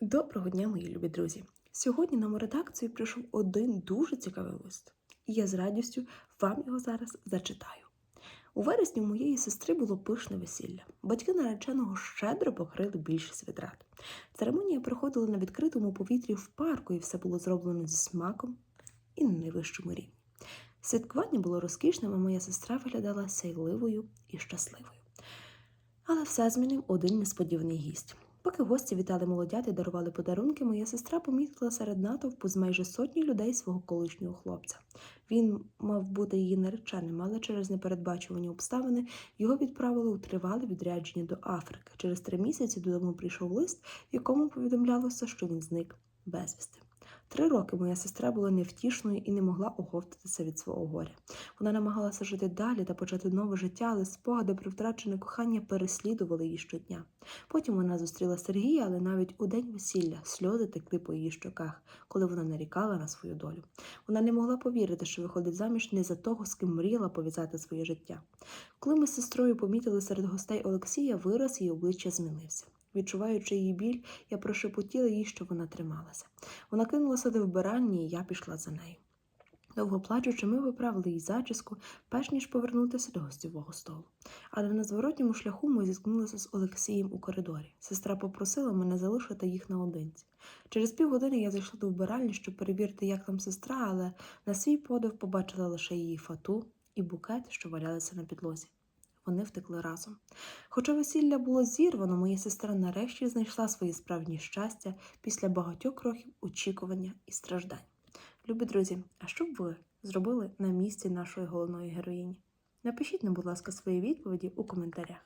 Доброго дня, мої любі друзі! Сьогодні нам у редакцію прийшов один дуже цікавий лист, і я з радістю вам його зараз зачитаю. У вересні у моєї сестри було пишне весілля. Батьки нареченого щедро покрили більшість витрат. Церемонія проходила на відкритому повітрі в парку, і все було зроблено зі смаком і на найвищому рівні. Святкування було розкішним, а моя сестра виглядала сяйливою і щасливою. Але все змінив один несподіваний гість. Поки гості вітали молодят і дарували подарунки, моя сестра помітила серед натовпу з майже сотні людей свого колишнього хлопця. Він мав бути її нареченим, але через непередбачувані обставини його відправили у тривале відрядження до Африки. Через три місяці додому прийшов лист, в якому повідомлялося, що він зник безвісти. Три роки моя сестра була невтішною і не могла оговтатися від свого горя. Вона намагалася жити далі та почати нове життя, але спогади про втрачене кохання переслідували її щодня. Потім вона зустріла Сергія, але навіть у день весілля сльози текли по її щоках, коли вона нарікала на свою долю. Вона не могла повірити, що виходить заміж не за того, з ким мріяла пов'язати своє життя. Коли ми з сестрою помітили серед гостей Олексія, вираз її обличчя змінився. Відчуваючи її біль, я прошепотіла їй, що вона трималася. Вона кинулася до вбиральні, і я пішла за нею. Довго плачучи, ми виправили їй зачіску, перш ніж повернутися до гостєвого столу. Але на зворотньому шляху ми зіткнулися з Олексієм у коридорі. Сестра попросила мене залишити їх наодинці. Через півгодини я зайшла до вбиральні, щоб перевірити, як там сестра, але на свій подив побачила лише її фату і букет, що валялися на підлозі. Вони втекли разом. Хоча весілля було зірвано, моя сестра нарешті знайшла своє справжнє щастя після багатьох років очікування і страждань. Любі друзі, а що б ви зробили на місці нашої головної героїні? Напишіть нам, будь ласка, свої відповіді у коментарях.